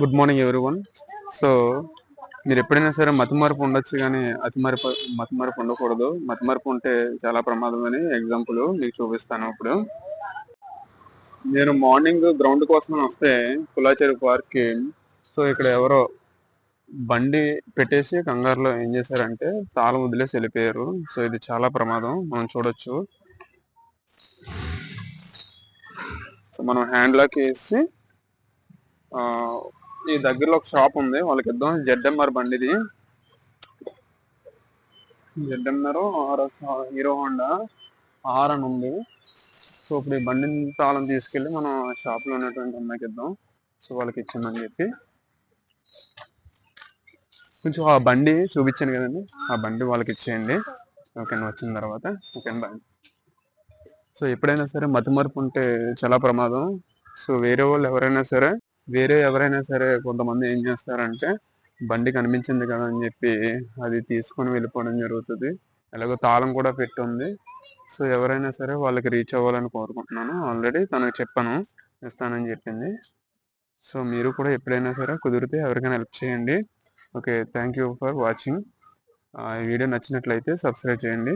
Good morning one so మీరు ఎప్పుడైనా సరే మతిమరుపు ఉండొచ్చు కానీ అతిమరుపు మతిమరుపు ఉండకూడదు. మతిమరుపు ఉంటే చాలా ప్రమాదం అని ఎగ్జాంపుల్ మీకు చూపిస్తాను ఇప్పుడు. నేను మార్నింగ్ గ్రౌండ్ కోసం వస్తే కులాచేరు పార్క్కి సో ఇక్కడ ఎవరో బండి పెట్టేసి కంగారులో ఏం చేశారంటే చాలా వదిలేసి వెళ్ళిపోయారు. సో ఇది చాలా ప్రమాదం. మనం చూడొచ్చు. సో మనం హ్యాండ్ లాక్ వేసి ఈ దగ్గరలో ఒక షాప్ ఉంది. వాళ్ళకి ఇద్దాం. జెడ్ఎంఆర్ బండిది ZMR R Hero Honda R అని ఉంది. సో ఇప్పుడు ఈ బండిని తాళం తీసుకెళ్ళి మనం షాప్లో ఉన్నటువంటి అమ్మాయికి ఇద్దాం. సో వాళ్ళకి ఇచ్చిందని చెప్పి. కొంచెం ఆ బండి చూపించాను కదండి. ఆ బండి వాళ్ళకి ఇచ్చేయండి. ఓకే వచ్చిన తర్వాత. Okay bye. సో ఎప్పుడైనా సరే మతిమరుపు ఉంటే చాలా ప్రమాదం. సో వేరే వాళ్ళు ఎవరైనా సరే వేరే ఎవరైనా సరే కొంతమంది ఏం చేస్తారంటే బండి కనిపించింది కదా అని చెప్పి అది తీసుకొని వెళ్ళిపోవడం జరుగుతుంది. ఎలాగో తాళం కూడా పెట్టి ఉంది సో ఎవరైనా సరే వాళ్ళకి రీచ్ అవ్వాలని కోరుకుంటున్నాను. ఆల్రెడీ తనకు చెప్పాను ఇస్తానని చెప్పింది. సో మీరు కూడా ఎప్పుడైనా సరే కుదిరితే ఎవరికైనా హెల్ప్ చేయండి. Okay thank you for watching. ఈ వీడియో నచ్చినట్లయితే సబ్స్క్రైబ్ చేయండి.